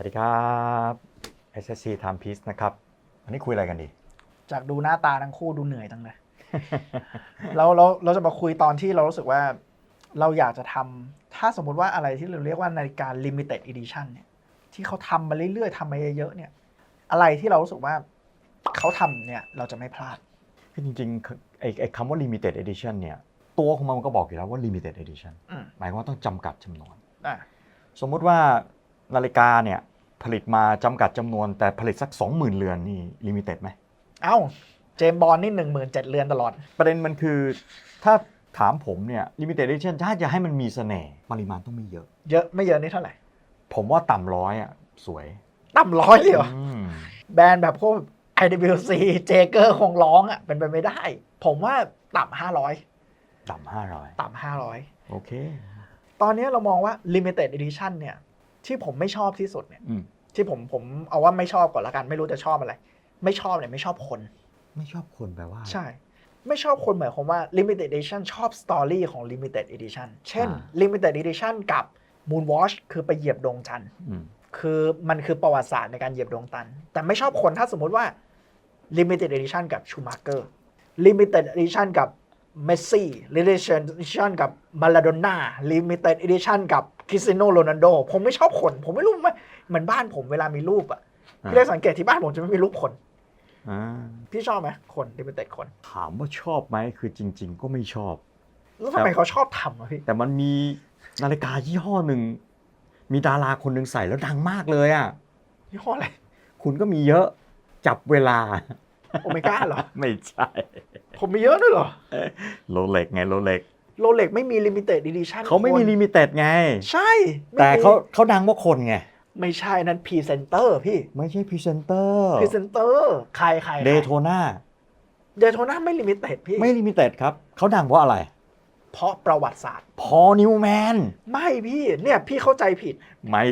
วัสดีครับ SSC Time Piece นะครับ วันนี้คุยอะไรกันดี จากดูหน้าตาทั้งคู่ดูเหนื่อยจังเลยเราเราเราจะมาคุยตอนที่เรารู้สึกว่าเราอยากจะทำถ้าสมมุติว่าอะไรที่เราเรียกว่านาฬิกา limited edition เนี่ย ที่เขาทำมาเรื่อยๆทำมาเยอะๆเนี่ย อะไรที่เรารู้สึกว่าเขาทำเนี่ยเราจะไม่พลาด คือจริงๆไอ้ไอ้คำว่า limited edition เนี่ย ตัวของมันก็บอกอยู่แล้วว่า limited edition อืมหมายความว่าต้องจำกัดจำนวนอะสมมุติว่านาฬิกาเนี่ย ผลิตมาจำกัดจำนวนแต่ผลิตสัก 20,000 เรือนนี่ limited ไหม เอ้า เจมส์บอลนี่หนึ่งหมื่นเจ็ดเรือนตลอด ประเด็นมันคือ ถ้าถามผมเนี่ย limited edition ถ้าจะให้มันมีเสน่ห์ปริมาณต้องไม่เยอะ เยอะไม่เยอะนี่เท่าไหร่ ผมว่าต่ำร้อยอะ สวยต่ำร้อยเลยเหรออืมแบรนด์แบบพวก IWC เจเกอร์คงร้องอะ เป็นไปไม่ได้ ผมว่าต่ำห้าร้อยต่ำห้าร้อยต่ำห้าร้อยโอเค ตอนนี้เรามองว่า limited edition เนี่ย ที่ผมไม่ชอบที่สุดเนี่ยอืม ที่ผมผมเอาว่าไม่ชอบก่อนละกัน ไม่รู้จะชอบอะไร ไม่ชอบเนี่ยไม่ชอบคน ไม่ชอบคนแปลว่า ใช่ ไม่ชอบคนหมายความว่า limited edition ชอบสตอรี่ของ limited edition เช่น limited edition กับ moonwatch คือไปเหยียบดวงจันทร์ อืม คือมันคือประวัติศาสตร์ในการเหยียบดวงจันทร์แต่ไม่ชอบคนถ้าสมมุติว่า limited edition กับชูมาเกอร์ limited edition กับ เมสซี่ limited edition กับมาลาโดน่า limited edition กับคริสเตียโนโรนัลโด ผมไม่ชอบคนผมไม่รู้ไม่เหมือนบ้านผมเวลามีรูปอะพี่ได้สังเกตที่บ้านผมจะไม่มีรูปคนอ่าพี่ชอบไหมคน limited คนถามว่าชอบไหมคือจริง ๆ ก็ไม่ชอบ แล้วทำไมเขาชอบทำอะพี่แต่มันมีนาฬิกายี่ห้อหนึ่งมีดาราคนหนึ่งใส่แล้วดังมากเลยอะยี่ห้ออะไรคุณก็มีเยอะจับเวลา โอเมก้าเหรอ ไม่ใช่ ผมมีเยอะด้วยเหรอ โรเล็กไงโรเล็กโรเล็กไม่มี limited edition เขาไม่มีคนลิมิเต็ดไง ใช่ไม่แต่มีเขาเขาดังเพราะคนไง ไม่ใช่นั้นพรีเซนเตอร์พี่ ไม่ใช่พรีเซนเตอร์พรีเซนเตอร์ใครใครเดโทนาเดโทน่าไม่ลิมิเต็ดพี่ ไม่ลิมิเต็ดครับ เขาดังเพราะอะไร เพราะประวัติศาสตร์ พอนิวแมน ไม่พี่เนี่ยพี่เข้าใจผิด ไม่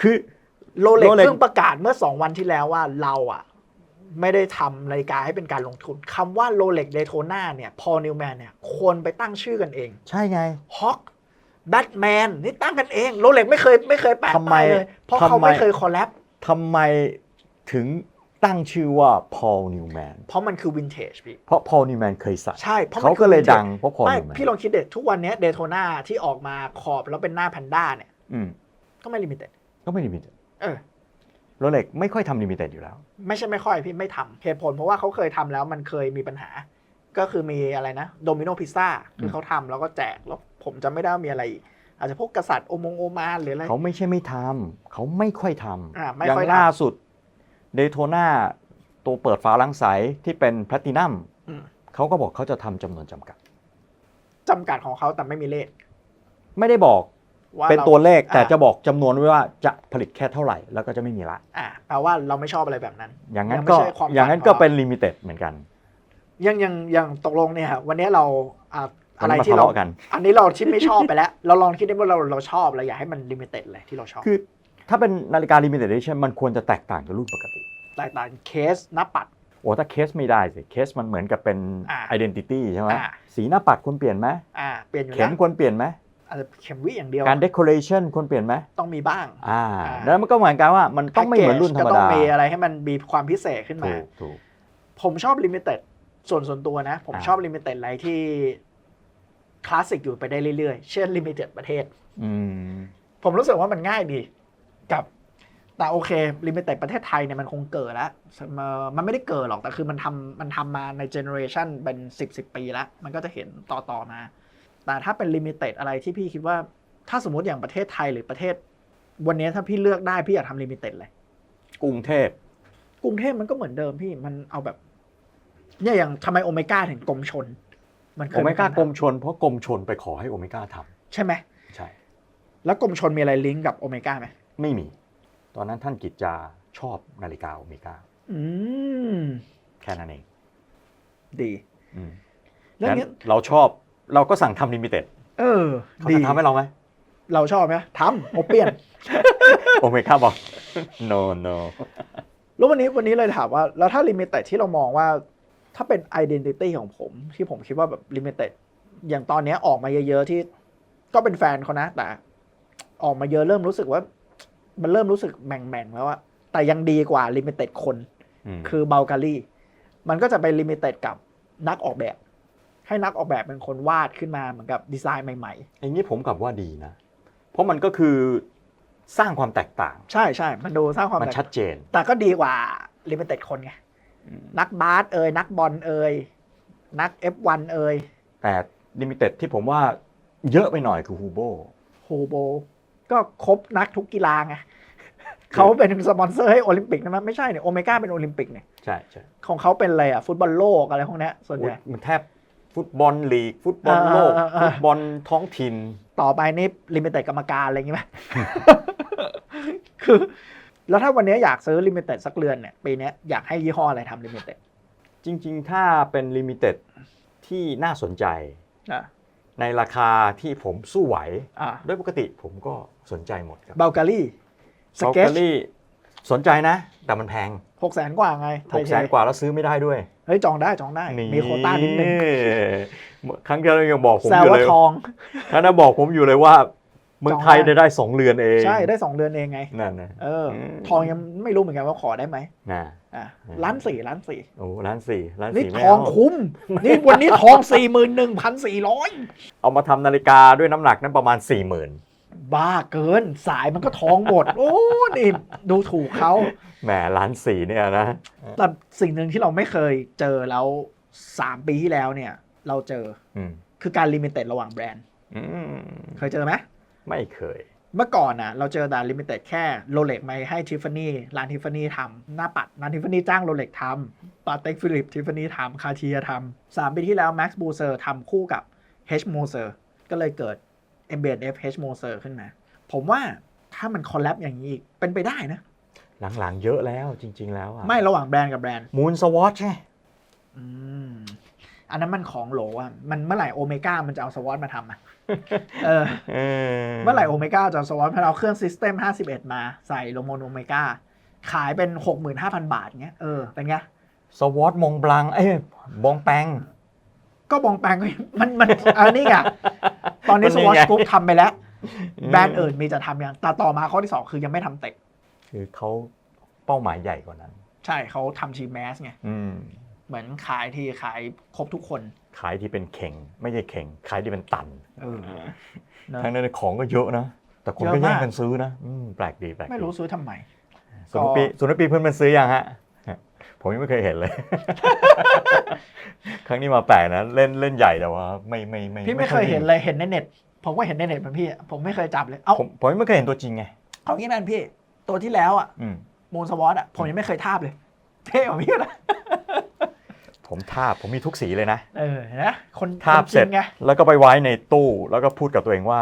คือโรเล็ก Rolex เพิ่งประกาศเมื่อ2วันที่แล้วว่าเราอะ ไม่ได้ทำนาฬิกาให้เป็นการลงทุนคำว่าโรเล็กเดโทน่าเนี่ยพอนิวแมนเนี่ยควรไปตั้งชื่อกันเองใช่ไงฮอกแบทแมนนี่ตั้งกันเองโรเล็กไม่เคยไม่เคยแปะทำไมป้ายเลยเพราะเขาทำไมไม่เคยคอลแลบทำไมถึงตั้งชื่อว่าพอลนิวแมนเพราะมันคือวินเทจพี่ เพราะพอลนิวแมนเคยใส่ใช่เพราะมันเขาก็เลยคือดังเพราะพอลไม่นิวแมนพี่ลองคิดเด็ดทุกวันเนี้เดโทน่าที่ออกมาขอบแล้วเป็นหน้าแพนด้าเนี่ยอืมก็ไม่ลิมิเต็ดก็ไม่ลิมิเต็ดเออ โรเล็กไม่ค่อยทำลิมิเต็ดอยู่แล้ว ไม่ใช่ไม่ค่อยพี่ไม่ทำเหตุผลเพราะว่าเขาเคยทำแล้วมันเคยมีปัญหา ก็คือมีอะไรนะโดมิโนพิซซ่าคือเขาทำแล้วก็แจกแล้วผมจำไม่ได้ว่ามีอะไรอีกอาจจะพวกกษัตริย์โอมงโอมานหรืออะไร เขาไม่ใช่ไม่ทำเขาไม่ค่อยทอ่าำไม่อย่างค่อยทำ ล่าสุดเดโทนาตัวเปิดฝาลังใสที่เป็นแพลตินัมอืมเขาก็บอกเขาจะทำจำนวนจำกัด จำกัดของเขาแต่ไม่มีเลข ไม่ได้บอก ว่าเป็นราตัวเลขแต่อ่าจะบอกจำนวนไว้ว่าจะผลิตแค่เท่าไหร่แล้วก็จะไม่มีละ อ่าแปลว่าเราไม่ชอบอะไรแบบนั้น อย่างนั้นยังไม่ก็ใช่ความอย่างนั้นฝันก็พอเป็นลิมิเต็ดเหมือนกัน ยังยังยังตกลงเนี่ยวันนี้เราอ่าตออะนไรนี้มาที่ทะเราเลาะกันอันนี้เราที่ไม่ชอบไปแล้ว เราลองคิดได้ว่าเราเราชอบเราอยากให้มันลิมิเต็ดเลยที่เราชอบคือ ถ้าเป็นนาฬิกาลิมิเต็ด edition มันควรจะแตกต่างจากรุ่นปกติ แตกต่างเคสหน้าปัดโอ้ถ้าเคสไม่ได้สิเคสมันเหมือนกับเป็นอ่า identity ใช่ไหมอ่าสีหน้าปัดควรเปลี่ยนไหมอ่าเปลี่ยนอยู่เข็แล้มวควรเปลี่ยนไหม อาจจะเข็มวิอย่างเดียวการ decoration ควรเปลี่ยนไหมต้องมีบ้างอ่าอ่าแล้วมันก็เหมือนกันว่ามันต้องไม่เหมือนรุ่นธรรมก็ต้อดางมีอะไรให้มันมีความพิเศษขึ้นถูมากถูกผมชอบลิมิเต็ดส่วนส่วนตัวนะ ผมอ่าชอบลิมิเต็ดอะไรที่คลาสสิกอยู่ไปได้เรื่อยๆ เช่นลิมิเต็ดประเทศอืมผมรู้สึกว่ามันง่ายดี กับแต่โอเคลิมิเต็ดประเทศไทยเนี่ยมันคงเกิดแล้วเอ่อมันไม่ได้เกิดหรอกแต่คือมันทำมันทำมาในเจเนอเรชันเป็นสิบสิบปีแล้ว มันก็จะเห็นต่อต่อมา แต่ถ้าเป็นลิมิเต็ดอะไรที่พี่คิดว่า ถ้าสมมติอย่างประเทศไทยหรือประเทศ วันนี้ถ้าพี่เลือกได้พี่อยากทำลิมิเต็ดเลย กรุงเทพกรุงเทพมันก็เหมือนเดิมพี่มันเอาแบบ เนี่ยอย่างทำไมโอเมก้าถึงกรมชน มันเคโอยเมก้ากรมปัญหชน เพราะกรมชนไปขอให้โอเมก้าทใช่ไหมำใช่ แล้วกรมชนมีอะไรลิงก์กับโอเมก้าไหมไม่มี ตอนนั้นท่านกิจจาชอบนาฬิกาโอเมก้าอืม แค่นั้นเองดี อืมแล้วงั้นเนี้ยเราชอบ เราก็สั่งทำลิมิเต็ดเออ เขาดีจะทำให้เราไหมเราชอบไหมทำโอเปียน โอเมก้าบอก no no แล้ววันนี้วันนี้เลยถามว่า แล้วถ้าลิมิเต็ดที่เรามองว่า ถ้าเป็น identity ของผม ที่ผมคิดว่าแบบลิมิเต็ดอย่างตอนเนี้ยออกมาเยอะๆที่ ก็เป็นแฟนเขานะ แต่ ออกมาเยอะเริ่มรู้สึกว่า มันเริ่มรู้สึกแบ่งๆแล้วอะแต่ยังดีกว่าลิมิเต็ดคนมคือเบลการีมันก็จะไปลิมิเต็ดกับนักออกแบบ ให้นักออกแบบเป็นคนวาดขึ้นมาเหมือนกับดีไซน์ใหม่อย่างนี้ผมกลับว่าดีนะ เพราะมันก็คือสร้างความแตกต่างๆใช่ใช่มันดูสร้างความมันแตกชัดเจน แต่ก็ดีกว่าลิมิเต็ดคนไงนักบาสเอ่ยนักบอลเอ่ยนัก F1 เอ่ยแต่ลิมิเต็ดที่ผมว่าเยอะไปหน่อยคือฮูโบโฮโบก็ครบนักทุกกีฬาไงเขาเป็นสปอนเซอร์ให้โอลิมปิกนะมั้ยไม่ใช่เนี่ยโอเมก้าเป็นโอลิมปิกเนี่ยใช่ใช่ของเขาเป็นอะไรอะฟุตบอลโลกอะไรพวกเนี้ยส่วนใหญ่มันแทบ ฟุตบอลลีก ฟุตบอลโลกเออเออเออฟุตบอลท้องถิ่น ต่อไปนี่ลิมิเต็ดกรรมการอะไรอย่างงี้ไหม คือ แล้วถ้าวันนี้อยากซื้อลิมิเต็ดสักเรือนเนี่ยปีเนี้ยอยากให้ยี่ห้ออะไรทำลิมิเต็ดจริง ๆ ถ้าเป็นลิมิเต็ดที่น่าสนใจ อะในราคาที่ผมสู้ไหว อะโดยปกติผมก็สนใจหมดครับเบลการีสเบลเก็ตการี่สนใจนะ แต่มันแพงหกแสนกว่าไงไทหยกเทแสนกว่าแล้วซื้อไม่ได้ด้วย เฮ้ยจองได้จองได้ มีโควต้านิดนึงครั้งที่แล้วยังบอกผมแซอวยู่ว่าเลยทองครั้งนั้นบอกผมอยู่เลยว่าเมืองไทยจองได้ได้ได้สองเรือนเอง ใช่ได้สองเดือนเองไง นั่นนะเอออมทองยังไม่รู้เหมือนกันว่าขอได้ไหมนะอะอืมล้านสี่ล้านสี่โอ้ล้านสี่ล้านนี่สี่ไม่ทองเอาคุ้ม นี่วันนี้ทองสี่หมื่นหนึ่งพันสี่ร้อยเอามาทำนาฬิกาด้วยน้ำหนักนั้นประมาณ4ี่หมื่นบ้าเกินสายมันก็ทองหมด โอ้นี่ดูถูกเขา แหมล้านสี่เนี่ยนะ แต่สิ่งหนึ่งที่เราไม่เคยเจอแล้วสามปีที่แล้วเนี่ย เราเจออืมคือการลิมิเต็ดระหว่างแบรนด์อืมเคยเจอไหมไม่เคย เมื่อก่อนน่ะเราเจอแต่ลิมิเต็ดแค่โรเล็กมาให้ทิฟฟานี่ร้านทิฟฟานี่ทำหน้าปัดร้านทิฟฟานี่จ้างโรเล็กทำปาเต็กฟิลิปทิฟฟานี่ทำคาเทียทำสามปีที่แล้วแม็กซ์บูเซอร์ทำคู่กับ H m o s e r ก็เลยเกิด m b f H m o s e r ขึ้นมา ผมว่าถ้ามันคอลแลบอย่างนี้อีก เป็นไปได้นะ หลังๆเยอะแล้วจริง ๆ แล้วอะไม่ระหว่างแบรนด์กับแบรนด์มูนสวอชไงอืมอันนั้นมันของโหลอะมันเมื่อไหร่โอเมก้ามันจะเอาสวอตมาทำอะเออเออเมื่อไหร่โอเมก้าจะเอาสวอตมาเอาเครื่องซิสเต็ม51 มาใส่โลโมนโอเมก้าขายเป็น 65,000 บาทเงี้ยเออเป็นไงสวอตมงบลัง เอ้ยบองแปง ก็บองแปลงก็มันมันอันนี้ไงตอนนี้มันสนี่วอตไงกรุ๊ปทำไปแล้วอืมแบรนด์อื่นมีจะทำยังแต่ต่อมาข้อที่ 2 คือยังไม่ทำเต็ก คือเขาเป้าหมายใหญ่กว่านั้น ใช่เขาทำชีแมสไงอืมเหมือนขายที่ขายครบทุกคน ขายที่เป็นเข่ง ไม่ใช่เข่ง ขายที่เป็นตันเออเนอะทั้งนั้นของก็เยอะนะ แต่คนเยก็อะแย่มางก กันซื้อนะอืมแปลกดีแปลกดีไม่รู้ซื้อทำไม สุนทรปีสุนทรปีเพื่อนมันซื้อยังฮะ ผมยังไม่เคยเห็นเลย ครั้งนี้มาแปลกนะ เล่นเล่นใหญ่แต่ว่า ไม่ไม่ไม่พี่ไม่เคยเห็นเลยเห็นในเน็ต ผมก็เห็นในเน็ตเหมือนพี่อะผมไม่เคยจับเลย เอาผมผมยังไม่เคยเห็นตัวจริงไง เอางี้นั่นพี่ ตัวที่แล้วอะอืมมูนสวอตอะผมยังไม่เคยทาบเลย เท่กว่าพี่นะผมทาบผมมีทุกสีเลยนะ เออเห็นะคนทาบคนจเสร็จ งไงแล้วก็ไปไว้ในตู้แล้วก็พูดกับตัวเองว่า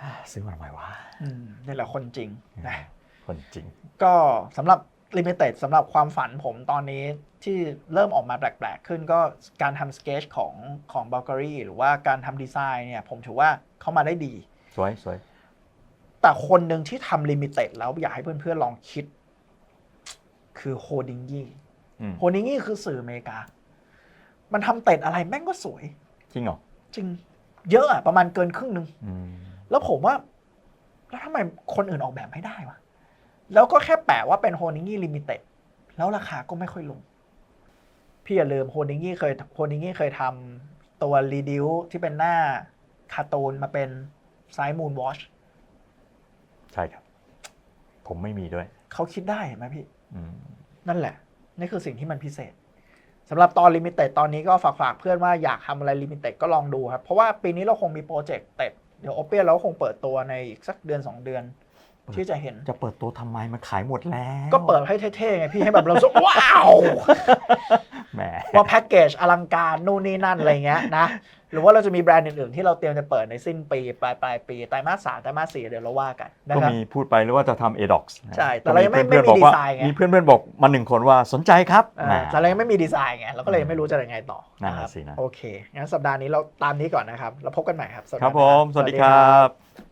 อ่าซื้อมาทำไมวะอืมนี่แหละคนจริงนะ คนจริง ก็สำหรับลิมิเต็ดสำหรับความฝันผมตอนนี้ที่เริ่มออกมาแปลก ๆ ขึ้นก็การทำสเกจของของบัลการีหรือว่าการทำดีไซน์เนี่ย ผมถือว่าเขามาได้ดี สวยสวย แต่คนหนึ่งที่ทำลิมิเต็ดแล้วอยากให้เพื่อนๆลองคิด คือโฮดิงยี่อืมโฮดิงยี่คือสื่ออเมริกา มันทำเต็ดอะไรแม่งก็สวย จริงเหรอ จริง เยอะอะประมาณเกินครึ่งหนึ่งอืมแล้วผมว่า แล้วทำไมคนอื่นออกแบบไม่ได้วะ แล้วก็แค่แปะว่าเป็นโฮนิงี้ลิมิเต็ดแล้วราคาก็ไม่ค่อยลง พี่อย่าลืมโฮนิงี้เคยโฮนิงี้เคยทำตัวรีดิวที่เป็นหน้าคาร์ตูนมาเป็นไซมูนวอช ใช่ครับ ผมไม่มีด้วย เขาคิดได้เห็นไหมพี่ อืมนั่นแหละนี่คือสิ่งที่มันพิเศษสำหรับตอนลิมิเต็ดตอนนี้ก็ฝากฝากเพื่อนว่าอยากทำอะไรลิมิเต็ดก็ลองดูครับ เพราะว่าปีนี้เราคงมีโปรเจกต์เต็ดเดี๋ยวโอเปียเราก็คงเปิดตัวในอีกสักเดือน 2 เดือน ที่จะเห็น จะเปิดตัวทำไมมันขายหมดแล้ว ก็เปิดให้เท่ๆไงพี่ให้แบบเรารู้สึกว้าวแหมว่าแพ็กเกจอลังการนู่นนี่นั่นอะไรเงี้ยนะหรือว่าเราจะมีแบรนด์อื่นๆ ที่เราเตรียมจะเปิดในสิ้นปีปลายปลายปีไตรมาสสามไตรมาสสี่เดี๋ยวเราว่ากันนะก็ครับมีพูดไปหรือว่าจะทำ ADOX นะใช่แต่เรายังไม่ก็พื่อนๆไม่มีบอกว่าดีไซน์ไงมีเพื่อนๆบอกมาหนึ่งคนว่าสนใจครับอ่าแหมแต่เรายังไม่มีดีไซน์ไงเราก็เลยยังไม่รู้จะยังไงต่อนั่นนะคน่ะรับสินะโอเคงั้นสัปดาห์นี้เราตามนี้ก่อนนะครับ แล้วพบกันใหม่ครับสัปคดารับห์หผน้ามสวัสดีครับ